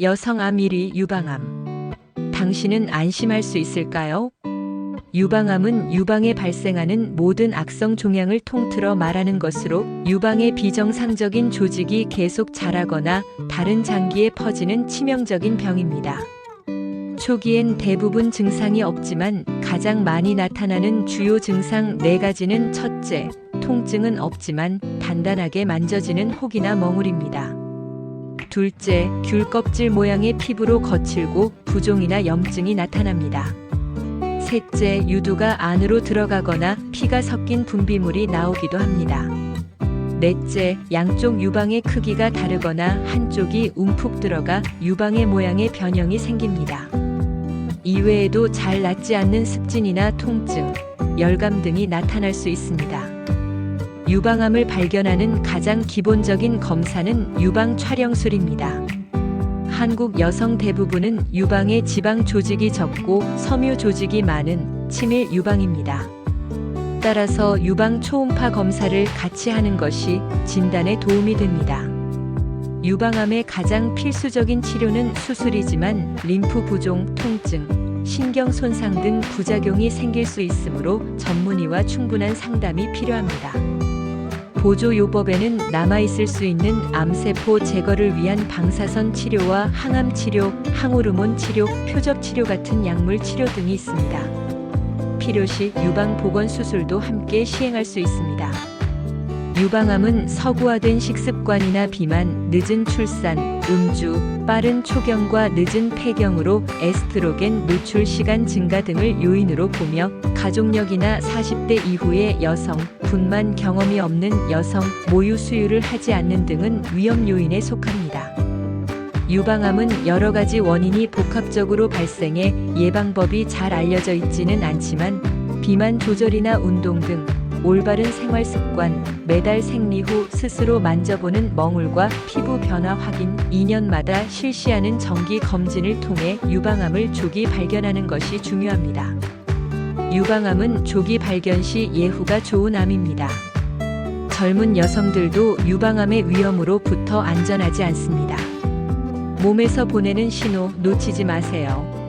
여성암 1위 유방암. 당신은 안심할 수 있을까요? 유방암은 유방에 발생하는 모든 악성 종양을 통틀어 말하는 것으로 유방의 비정상적인 조직이 계속 자라거나 다른 장기에 퍼지는 치명적인 병입니다. 초기엔 대부분 증상이 없지만 가장 많이 나타나는 주요 증상 네 가지는 첫째, 통증은 없지만 단단하게 만져지는 혹이나 멍울입니다. 둘째, 귤 껍질 모양의 피부로 거칠고 부종이나 염증이 나타납니다. 셋째, 유두가 안으로 들어가거나 피가 섞인 분비물이 나오기도 합니다. 넷째, 양쪽 유방의 크기가 다르거나 한쪽이 움푹 들어가 유방의 모양의 변형이 생깁니다. 이외에도 잘 낫지 않는 습진이나 통증, 열감 등이 나타날 수 있습니다. 유방암을 발견하는 가장 기본적인 검사는 유방 촬영술입니다. 한국 여성 대부분은 유방에 지방 조직이 적고 섬유 조직이 많은 치밀 유방입니다. 따라서 유방 초음파 검사를 같이 하는 것이 진단에 도움이 됩니다. 유방암의 가장 필수적인 치료는 수술이지만 림프 부종, 통증, 신경 손상 등 부작용이 생길 수 있으므로 전문의와 충분한 상담이 필요합니다. 보조요법에는 남아있을 수 있는 암세포 제거를 위한 방사선 치료와 항암 치료, 항호르몬 치료, 표적 치료 같은 약물 치료 등이 있습니다. 필요시 유방 보건 수술도 함께 시행할 수 있습니다. 유방암은 서구화된 식습관이나 비만, 늦은 출산, 음주, 빠른 초경과 늦은 폐경으로 에스트로겐 노출 시간 증가 등을 요인으로 보며 가족력이나 40대 이후의 여성, 분만 경험이 없는 여성, 모유 수유를 하지 않는 등은 위험 요인에 속합니다. 유방암은 여러 가지 원인이 복합적으로 발생해 예방법이 잘 알려져 있지는 않지만 비만 조절이나 운동 등 올바른 생활 습관, 매달 생리 후 스스로 만져보는 멍울과 피부 변화 확인, 2년마다 실시하는 정기 검진을 통해 유방암을 조기 발견하는 것이 중요합니다. 유방암은 조기 발견 시 예후가 좋은 암입니다. 젊은 여성들도 유방암의 위험으로부터 안전하지 않습니다. 몸에서 보내는 신호 놓치지 마세요.